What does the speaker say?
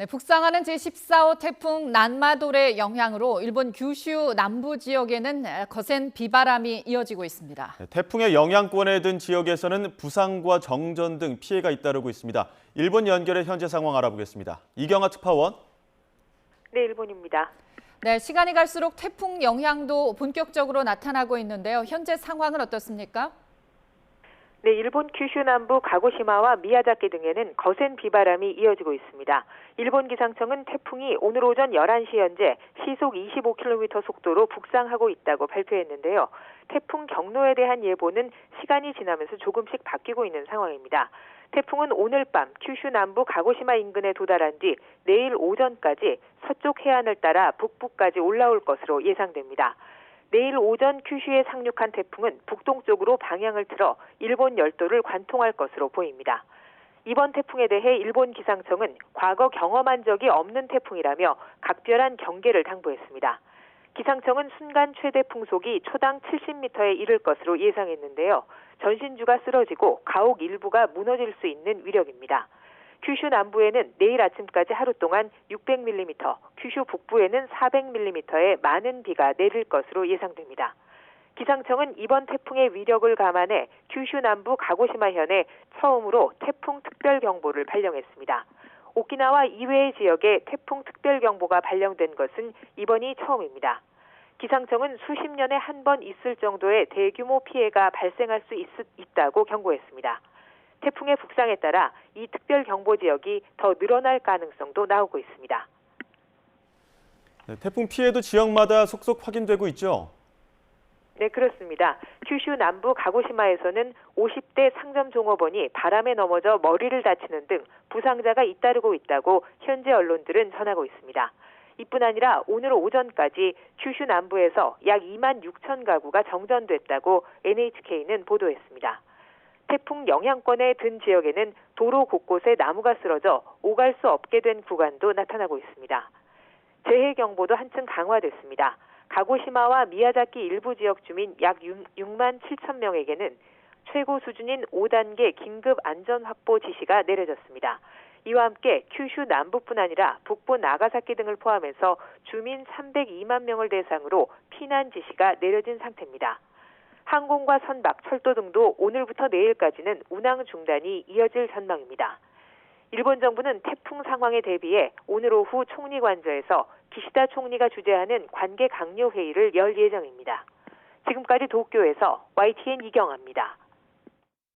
네, 북상하는 제14호 태풍 난마돌의 영향으로 일본 규슈 남부 지역에는 거센 비바람이 이어지고 있습니다. 네, 태풍의 영향권에 든 지역에서는 부상과 정전 등 피해가 잇따르고 있습니다. 일본 연결의 현재 상황 알아보겠습니다. 이경아 특파원. 네, 일본입니다. 네, 시간이 갈수록 태풍 영향도 본격적으로 나타나고 있는데요. 현재 상황은 어떻습니까? 네, 일본 큐슈 남부 가고시마와 미야자키 등에는 거센 비바람이 이어지고 있습니다. 일본 기상청은 태풍이 오늘 오전 11시 현재 시속 25km 속도로 북상하고 있다고 발표했는데요. 태풍 경로에 대한 예보는 시간이 지나면서 조금씩 바뀌고 있는 상황입니다. 태풍은 오늘 밤 큐슈 남부 가고시마 인근에 도달한 뒤 내일 오전까지 서쪽 해안을 따라 북부까지 올라올 것으로 예상됩니다. 내일 오전 큐슈에 상륙한 태풍은 북동쪽으로 방향을 틀어 일본 열도를 관통할 것으로 보입니다. 이번 태풍에 대해 일본 기상청은 과거 경험한 적이 없는 태풍이라며 각별한 경계를 당부했습니다. 기상청은 순간 최대 풍속이 초당 70m에 이를 것으로 예상했는데요. 전신주가 쓰러지고 가옥 일부가 무너질 수 있는 위력입니다. 큐슈 남부에는 내일 아침까지 하루 동안 600mm, 큐슈 북부에는 400mm의 많은 비가 내릴 것으로 예상됩니다. 기상청은 이번 태풍의 위력을 감안해 큐슈 남부 가고시마현에 처음으로 태풍 특별경보를 발령했습니다. 오키나와 이외의 지역에 태풍 특별경보가 발령된 것은 이번이 처음입니다. 기상청은 수십 년에 한 번 있을 정도의 대규모 피해가 발생할 수 있, 있다고 경고했습니다. 태풍의 북상에 따라 이 특별 경보 지역이 더 늘어날 가능성도 나오고 있습니다. 네, 태풍 피해도 지역마다 속속 확인되고 있죠. 네, 그렇습니다. 큐슈 남부 가고시마에서는 50대 상점 종업원이 바람에 넘어져 머리를 다치는 등 부상자가 잇따르고 있다고 현재 언론들은 전하고 있습니다. 이뿐 아니라 오늘 오전까지 큐슈 남부에서 약 2만 6천 가구가 정전됐다고 NHK는 보도했습니다. 태풍 영향권에 든 지역에는 도로 곳곳에 나무가 쓰러져 오갈 수 없게 된 구간도 나타나고 있습니다. 재해 경보도 한층 강화됐습니다. 가고시마와 미야자키 일부 지역 주민 약 6만 7천 명에게는 최고 수준인 5단계 긴급 안전 확보 지시가 내려졌습니다. 이와 함께 큐슈 남부뿐 아니라 북부 나가사키 등을 포함해서 주민 302만 명을 대상으로 피난 지시가 내려진 상태입니다. 항공과 선박, 철도 등도 오늘부터 내일까지는 운항 중단이 이어질 전망입니다. 일본 정부는 태풍 상황에 대비해 오늘 오후 총리 관저에서 기시다 총리가 주재하는 관계 강요 회의를 열 예정입니다. 지금까지 도쿄에서 YTN 이경아입니다.